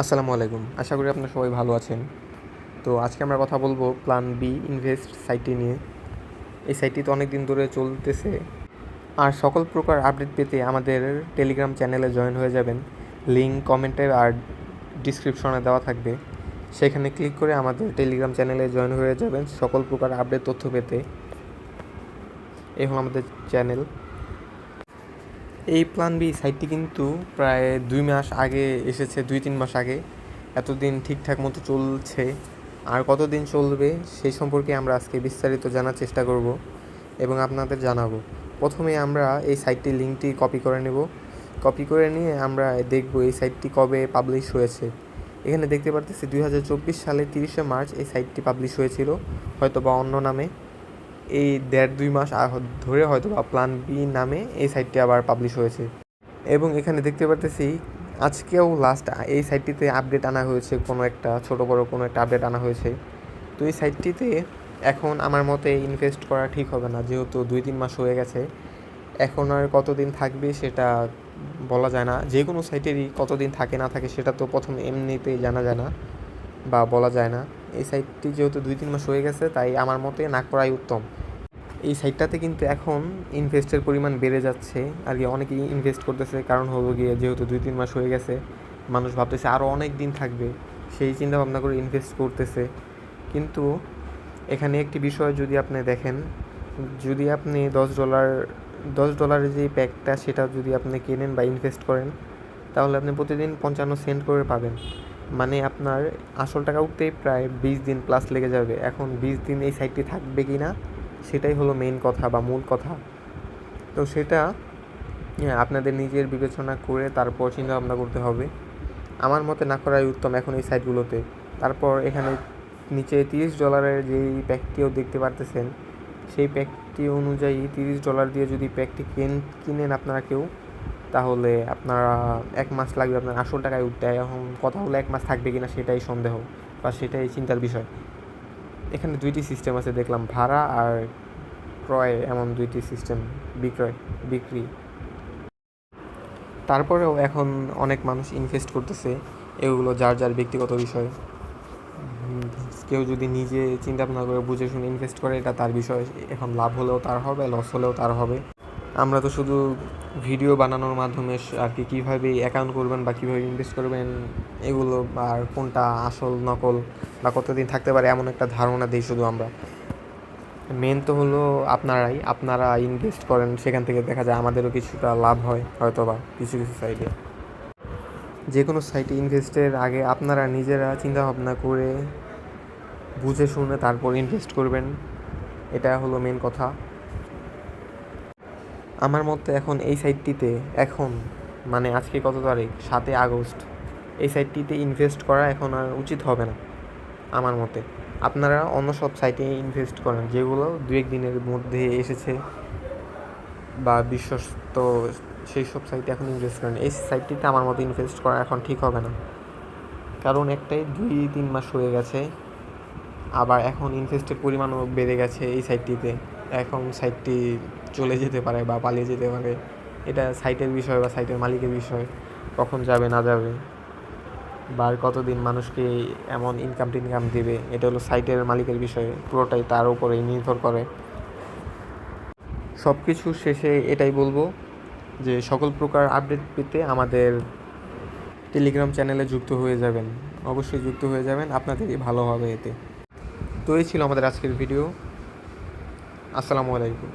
আসসালামু আলাইকুম। আশা করি আপনারা সবাই ভালো আছেন। তো আজকে আমরা কথা বলব প্ল্যান বি ইনভেস্ট সাইটটি নিয়ে। এই সাইটটি তো অনেক দিন ধরে চলতেছে। আর সকল প্রকার আপডেট পেতে আমাদের টেলিগ্রাম চ্যানেলে জয়েন হয়ে যাবেন। লিঙ্ক কমেন্টে আর ডিসক্রিপশনে দেওয়া থাকবে। সেখানে ক্লিক করে আমাদের টেলিগ্রাম চ্যানেলে জয়েন হয়ে যাবেন সকল প্রকার আপডেট তথ্য পেতে। এই হলো আমাদের চ্যানেল এই প্ল্যান বি সাইটটি কিন্তু প্রায় দুই মাস আগে এসেছে, দুই, তিন মাস আগে। এতদিন ঠিকঠাক মতো চলছে। আর কতদিন চলবে সেই সম্পর্কে আমরা আজকে বিস্তারিত জানার চেষ্টা করব এবং আপনাদের জানাব। প্রথমে আমরা এই সাইটটির লিঙ্কটি কপি করে নেব। কপি করে নিয়ে আমরা দেখব এই সাইটটি কবে পাবলিশ হয়েছে। এখানে দেখতে পারতেছি দুই হাজার চব্বিশ সালে তিরিশে মার্চ এই সাইটটি পাবলিশ হয়েছিল হয়তো বা অন্য নামে। এই দেড় দুই মাস ধরে হয়তো বা প্ল্যান বি নামে এই সাইটটি আবার পাবলিশ হয়েছে। এবং এখানে দেখতে পারতেছি, আজকেও লাস্ট এই সাইটটিতে আপডেট আনা হয়েছে, কোনো একটা ছোট বড় কোনো একটা আপডেট আনা হয়েছে। তো এই সাইটটিতে এখন আমার মতে ইনভেস্ট করা ঠিক হবে না, যেহেতু দুই তিন মাস হয়ে গেছে। এখন আর কতদিন থাকবে সেটা বলা যায় না। যে কোনো সাইটেরই কতদিন থাকে না থাকে সেটা তো প্রথম এমনিতেই জানা যায় না বা বলা যায় না। এই সাইটটি যেহেতু দুই, তিন মাস হয়ে গেছে, তাই আমার মতে না করাই উত্তম। এই সাইটটাতে কিন্তু এখন ইনভেস্টের পরিমাণ বেড়ে যাচ্ছে। আর কি অনেকেই ইনভেস্ট করতেছে, কারণ হলো গিয়ে যেহেতু দুই, তিন মাস হয়ে গেছে, মানুষ ভাবতেছে আরও অনেক দিন থাকবে, সেই চিন্তা ভাবনা করে ইনভেস্ট করতেছে। কিন্তু এখানে একটি বিষয় যদি আপনি দেখেন, যদি আপনি দশ ডলার দশ ডলারের যে প্যাকটা সেটা যদি আপনি কেনেন বা ইনভেস্ট করেন, তাহলে আপনি প্রতিদিন পঞ্চান্ন সেন্ট করে পাবেন। মানে আপনার আসল টাকা উঠতেই প্রায় বিশ দিন প্লাস লেগে যাবে। এখন বিশ দিন এই সাইটটি থাকবে কি না সেটাই হলো মেইন কথা বা মূল কথা। তো সেটা হ্যাঁ, আপনাদের নিজের বিবেচনা করে তারপর চিন্তা ভাবনা করতে হবে। আমার মতে না করাই উত্তম এখন এই সাইটগুলোতে তারপর এখানে নিচে তিরিশ ডলারের যেই প্যাকটিও দেখতে পারতেছেন সেই প্যাকটি অনুযায়ী তিরিশ ডলার দিয়ে যদি প্যাকটি কেন কিনেন আপনারা কেউ তাহলে আপনারা এক মাস লাগবে আপনার আসল টাকায় উঠতে, এখন কথা হলো এক মাস থাকবে কিনা সেটাই সন্দেহ বা সেটাই চিন্তার বিষয়। এখানে দুইটি সিস্টেম আছে দেখলাম, ভাড়া আর ক্রয়, এমন দুইটি সিস্টেম বিক্রয়, বিক্রি। তারপরেও এখন অনেক মানুষ ইনভেস্ট করতেছে এগুলো যার যার ব্যক্তিগত বিষয়। কেউ যদি নিজে চিন্তা ভাবনা করে বুঝে শুনে ইনভেস্ট করে, এটা তার বিষয়। এখন লাভ হলেও তার হবে লস হলেও তার হবে। আমরা তো শুধু ভিডিও বানানোর মাধ্যমে আর কি কীভাবে অ্যাকাউন্ট করবেন বা কীভাবে ইনভেস্ট করবেন, এগুলো আর কোনটা আসল, নকল বা কতদিন থাকতে পারে এমন একটা ধারণা দিই শুধু আমরা। মেন তো হলো আপনারাই, আপনারা ইনভেস্ট করেন, সেখান থেকে দেখা যায় আমাদেরও কিছুটা লাভ হয় হয়তো বা কিছু কিছু সাইডে যে কোনো সাইটে ইনভেস্টের আগে আপনারা নিজেরা চিন্তা ভাবনা করে, বুঝে শুনে তারপর ইনভেস্ট করবেন। এটা হলো মেন কথা। আমার মতে এখন এই সাইটটিতে এখন মানে আজকে কত তারিখ? সাতই আগস্ট। এই সাইটটিতে ইনভেস্ট করা এখন আর উচিত হবে না, আমার মতে। আপনারা অন্য সব সাইটে ইনভেস্ট করেন, যেগুলো দু এক দিনের মধ্যে এসেছে বা বিশ্বস্ত, সেই সব সাইটে এখন ইনভেস্ট করেন। এই সাইটটিতে আমার মতো ইনভেস্ট করা এখন ঠিক হবে না। কারণ একটাই দুই, তিন মাস হয়ে গেছে, আবার এখন ইনভেস্টের পরিমাণও বেড়ে গেছে এই সাইটটিতে এখন সাইটটি চলে যেতে পারে বা পালিয়ে যেতে পারে। এটা সাইটের বিষয় বা সাইটের মালিকের বিষয়। কখন যাবে, না যাবে? বা কতদিন মানুষকে এমন ইনকাম টিনকাম দেবে? এটা হলো সাইটের মালিকের বিষয়। পুরোটাই তার উপরেই নির্ভর করে। সব কিছু শেষে এটাই বলব যে সকল প্রকার আপডেট পেতে আমাদের টেলিগ্রাম চ্যানেলে যুক্ত হয়ে যাবেন। অবশ্যই যুক্ত হয়ে যাবেন। আপনাদেরই ভালো হবে এতে। তো এই ছিল আমাদের আজকের ভিডিও আসসালামু আলাইকুম।